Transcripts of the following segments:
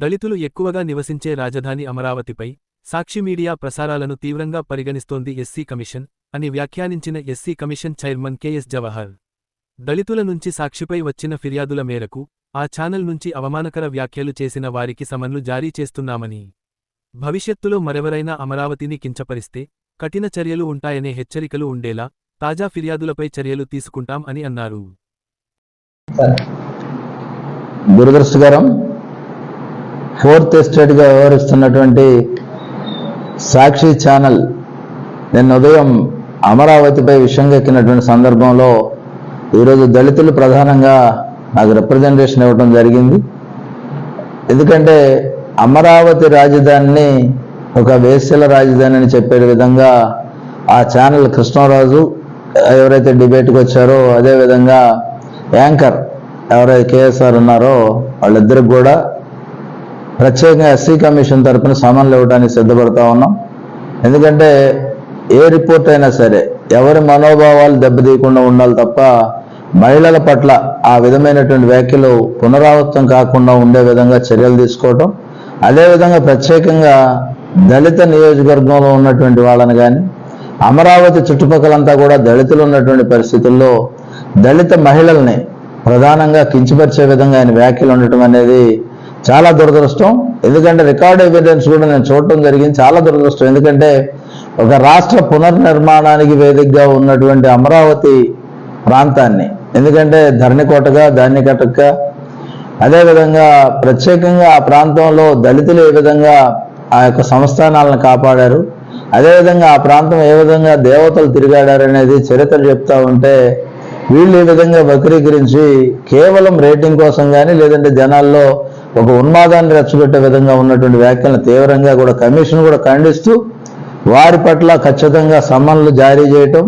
దళితులు ఎక్కువగా నివసించే రాజధాని అమరావతిపై సాక్షి మీడియా ప్రసారాలను తీవ్రంగా పరిగణిస్తోంది ఎస్సీ కమిషన్ అని వ్యాఖ్యానించిన SC commission chairman K S. దళితుల నుంచి సాక్షిపై వచ్చిన ఫిర్యాదుల మేరకు ఆ ఛానల్ నుంచి అవమానకర వ్యాఖ్యలు చేసిన వారికి సమన్లు జారీ చేస్తున్నామని. భవిష్యత్తులో మరెవరైనా అమరావతిని కించపరిస్తే కఠిన చర్యలు ఉంటాయనే హెచ్చరికలు ఉండేలా తాజా ఫిర్యాదులపై చర్యలు తీసుకుంటాం అని అన్నారు. దురదృష్టకరం ఫోర్త్ ఎస్టేట్గా వ్యవహరిస్తున్నటువంటి సాక్షి ఛానల్ నిన్న ఉదయం అమరావతిపై విషంగెక్కినటువంటి సందర్భంలో ఈరోజు దళితులు ప్రధానంగా నాకు రిప్రజెంటేషన్ ఇవ్వడం జరిగింది. ఎందుకంటే అమరావతి రాజధానిని ఒక వేసల రాజధాని అని చెప్పే విధంగా ఆ ఛానల్ కృష్ణరాజు ఎవరైతే డిబేట్కి వచ్చారో అదేవిధంగా యాంకర్ ఎవరైతే కేఎస్ఆర్ ఉన్నారో వాళ్ళిద్దరికి కూడా ప్రత్యేకంగా ఎస్సీ కమిషన్ తరపున సమన్లు ఇవ్వడానికి సిద్ధపడతా ఉన్నాం. ఎందుకంటే ఏ రిపోర్ట్ అయినా సరే ఎవరి మనోభావాలు దెబ్బతీయకుండా ఉండాలి తప్ప మహిళల పట్ల ఆ విధమైనటువంటి వ్యాఖ్యలు పునరావృతం కాకుండా ఉండే విధంగా చర్యలు తీసుకోవటం అదేవిధంగా ప్రత్యేకంగా దళిత నియోజకవర్గంలో ఉన్నటువంటి వాళ్ళని కానీ అమరావతి చుట్టుపక్కలంతా కూడా దళితులు ఉన్నటువంటి పరిస్థితుల్లో దళిత మహిళల్ని ప్రధానంగా కించపరిచే విధంగా ఆయన వ్యాఖ్యలు ఉండటం అనేది చాలా దురదృష్టం. ఎందుకంటే రికార్డ్ ఎవిడెన్స్ కూడా నేను చూడటం జరిగింది. చాలా దురదృష్టం. ఎందుకంటే ఒక రాష్ట్ర పునర్నిర్మాణానికి వేదికగా ఉన్నటువంటి అమరావతి ప్రాంతాన్ని ఎందుకంటే ధరణికోటగా ధాన్యకటకగా అదేవిధంగా ప్రత్యేకంగా ఆ ప్రాంతంలో దళితులు ఏ విధంగా ఆ యొక్క సంస్థానాలను కాపాడారు అదేవిధంగా ఆ ప్రాంతం ఏ విధంగా దేవతలు తిరిగాడారు అనేది చరిత్ర చెప్తా ఉంటే వీళ్ళు ఈ విధంగా వక్రీకరించి కేవలం రేటింగ్ కోసం కానీ లేదంటే జనాల్లో ఒక ఉన్మాదాన్ని రెచ్చగొట్టే విధంగా ఉన్నటువంటి వ్యాఖ్యలను తీవ్రంగా కూడా కమిషన్ కూడా ఖండిస్తూ వారి పట్ల ఖచ్చితంగా సమన్లు జారీ చేయటం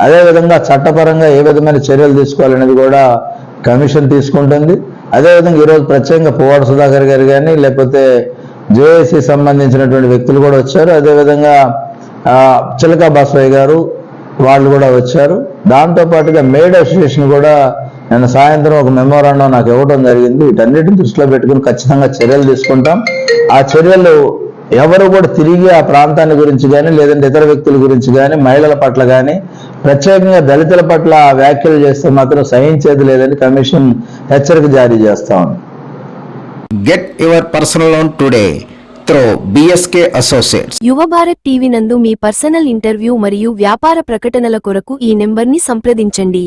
అదేవిధంగా చట్టపరంగా ఏ విధమైన చర్యలు తీసుకోవాలనేది కూడా కమిషన్ తీసుకుంటుంది. అదేవిధంగా ఈరోజు ప్రత్యేకంగా పువ్వాడ సుధాకర్ గారు కానీ లేకపోతే జేఏసీ సంబంధించినటువంటి వ్యక్తులు కూడా వచ్చారు. అదేవిధంగా ఆ, చిలకా బాసయ్య గారు వాళ్ళు కూడా వచ్చారు. దాంతో పాటుగా మేడ్ అసోసియేషన్ కూడా నిన్న సాయంత్రం ఒక మెమోరాండం నాకు ఇవ్వడం జరిగింది. వీటన్నిటిని దృష్టిలో పెట్టుకుని ఖచ్చితంగా చర్యలు తీసుకుంటాం. ఆ చర్యలు ఎవరు కూడా తిరిగి ఆ ప్రాంతాన్ని గురించి కానీ లేదంటే ఇతర వ్యక్తుల గురించి కానీ మహిళల పట్ల కానీ ప్రత్యేకంగా దళితుల పట్ల ఆ వ్యాఖ్యలు చేస్తే మాత్రం సహించేది లేదని కమిషన్ హెచ్చరిక జారీ చేస్తా ఉంది. Get your personal loan today through BSK Associates. యువ భారత్ టీవీ నందు మీ పర్సనల్ ఇంటర్వ్యూ మరియు వ్యాపార ప్రకటనల కొరకు ఈ నెంబర్ని సంప్రదించండి.